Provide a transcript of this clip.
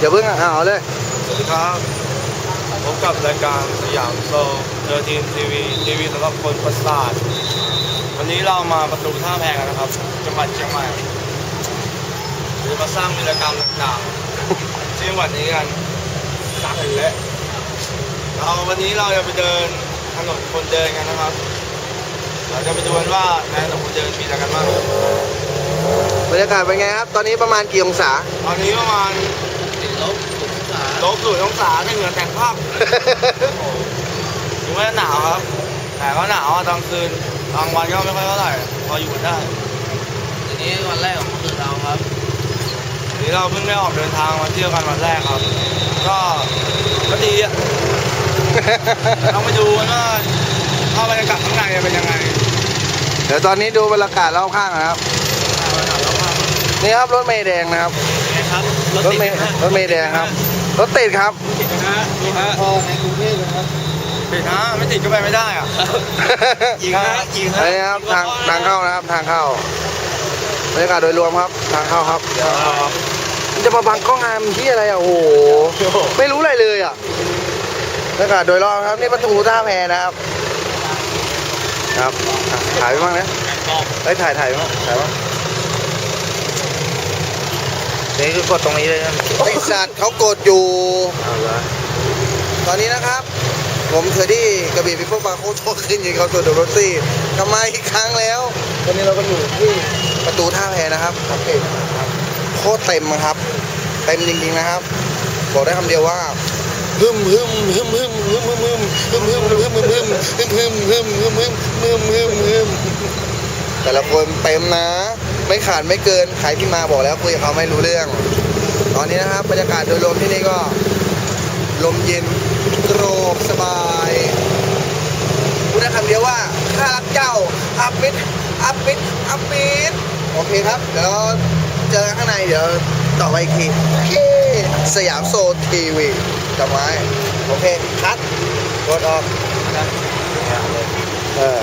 อย่าเพิ่งอะเอาเลยสวัสดีครับพบกับรายการสยามโซเจอทีมทีวีทีวีสำหรับคนประสาทวันนี้เรามาประตูท่าแพกันนะครับ จังหวัดเชียงใหม่เราจะมาสร้างวีรกรรมต่างๆที่จังหวัดนี้กันสร้างถึงแล้วเราวันนี้เราจะไปเดินถนนคนเดินกันนะครับ เราจะไปดูกันว่าในถนนคนเดินมีอะไรกันบ้างบรรยากาศเป็นไงครับ ตอนนี้ประมาณกี่องศา ตอนนี้ประมาณติด ลบลบศูนย์องศาในเหนือแต่งภาพถึงแม้จะหนาวครับ แต่ก็หนาวอะตอนคืนกลางวันก็ไม่ค่อยเท่าไหร่พออยู่กันได้ ทีนี้วันแรกของคือเราครับทีนี้เราเพิ่งได้ออกเดินทางมาเที่ยวกันวันแรกครับ ก็ก็ดีอะต้องไปดูกันว่าภาพบรรยากาศข้างในเป็นยังไง เดี๋ยวตอนนี้ดูบรรยากาศรอบข้างนะครับ นี่ครับรถเมล์แดงนะครับ ครับรถเมล์รถเมล์แดงครับ รถติดครับติดนะฮะดูฮะพอในกรุงเทพนะครับติดนะไม่ติดก็ไปไม่ได้อะจริงฮะจริงฮะอันนี้ครับทางทางเข้านะครับทางเข้าบรรยากาศโดยรวมครับ ทางเข้าครับทางเข้าครับมันจะมาบังกล้องงามที่อะไรอะโอ้โหไม่รู้อะไรเลยอะบรรยากาศโดยรอบครับนี่ประตูท่าแพนะครับครับอะถ่ายไปบ้างนะเฮ้ยถ่ายถ่ายไปบ้างถ่ายบ้าง นี่คือกดตรงนี้เลยนะไอสัตว์เขากดอยู่ เอาละตอนนี้นะครับ ผมเคยที่กระบี่พิพบาร์โคโชขึ้นยิงเขาตัวโดโรซี่กลับมาอีกครั้งแล้ว ตอนนี้เราก็อยู่ที่ประตูท่าแพนะครับครับเต็มครับโคตรเต็มครับ เต็มจริงๆนะครับ บอกได้คำเดียวว่าฮึมฮึมฮึมฮึมฮึมฮึมฮึมฮึมฮึมฮึมฮึมฮึมฮึมฮึมฮึมฮึมฮึมฮึมฮึมแต่ละคนเต็มนะ ไม่ขาดไม่เกิน ใครที่มาบอกแล้วคุยกับเขาไม่รู้เรื่อง ตอนนี้นะครับบรรยากาศโดยรวมที่นี่ก็ ลมเย็นโกรกสบายพูดได้คำเดียวว่าข้ารักเจ้าอัพมิดอัพมิดอัพมิดโอเคครับเดี๋ยวเจอกันข้างในเดี๋ยวต่อไปอีกทีโอเคสยามโซทีวีจำไว้โอเคคัดกดออกเออ